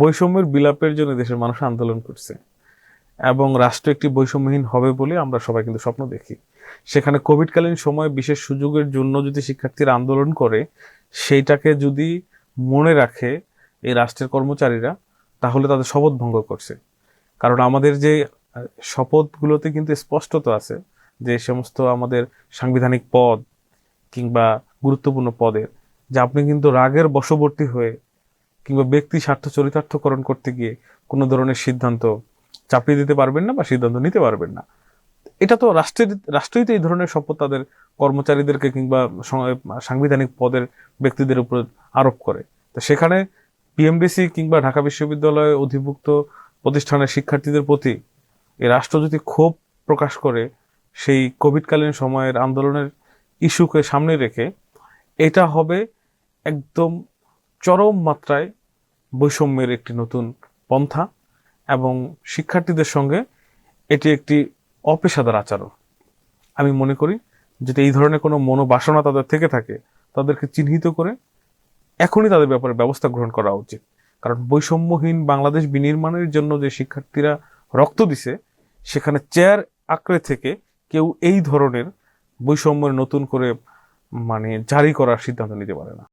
বৈষম্যের বিলাপের জন্য দেশের মানুষ আন্দোলন করছে। এবং রাষ্ট্র একটি বৈষম্যহীন হবে বলে আমরা সবাই কিন্তু স্বপ্ন দেখি। সেখানে কোভিডকালীন সময়ে বিশেষ সুযোগের জন্য যদি শিক্ষার্থীরা আন্দোলন করে, সেইটাকে যদি মনে রাখে এই রাষ্ট্রের কর্মচারীরা, তাহলে তাদের শপথ ভঙ্গ করছে। কারণ আমাদের যে শপথগুলোতে কিন্তু স্পষ্টত আছে যে সমস্ত আমাদের সাংবিধানিক পদ কিংবা গুরুত্বপূর্ণ পদের, যে আপনি কিন্তু রাগের বশবর্তী হয়ে কিংবা ব্যক্তি স্বার্থ চরিতার্থকরণ করতে গিয়ে কোনো ধরনের সিদ্ধান্ত চাপিয়ে দিতে পারবেন না বা সিদ্ধান্ত নিতে পারবেন না। এটা তো রাষ্ট্রের, রাষ্ট্রই তো এই ধরনের শপথ তাদের কর্মচারীদেরকে কিংবা সাংবিধানিক পদের ব্যক্তিদের উপর আরোপ করে। তো সেখানে পিএমডিসি কিংবা ঢাকা বিশ্ববিদ্যালয়ে অধিভুক্ত প্রতিষ্ঠানের শিক্ষার্থীদের প্রতি এই রাষ্ট্র যদি ক্ষোভ প্রকাশ করে, সেই কোভিডকালীন সময়ের আন্দোলনের ইস্যুকে সামনে রেখে, এটা হবে একদম চরম মাত্রায় বৈষম্যের একটি নতুন পন্থা এবং শিক্ষার্থীদের সঙ্গে এটি একটি অপেশাদার আচরণ। আমি মনে করি যদি এই ধরনের কোনো মনোবাসনা তাদের থেকে থাকে, তাদেরকে চিহ্নিত করে এখনই তাদের ব্যাপারে ব্যবস্থা গ্রহণ করা উচিত। কারণ বৈষম্যহীন বাংলাদেশ বিনির্মাণের জন্য যে শিক্ষার্থীরা রক্ত দিছে, সেখানে চেয়ার আঁকড়ে থেকে কেউ এই ধরনের বৈষম্যের নতুন করে মানে জারি করার সিদ্ধান্ত নিতে পারে না।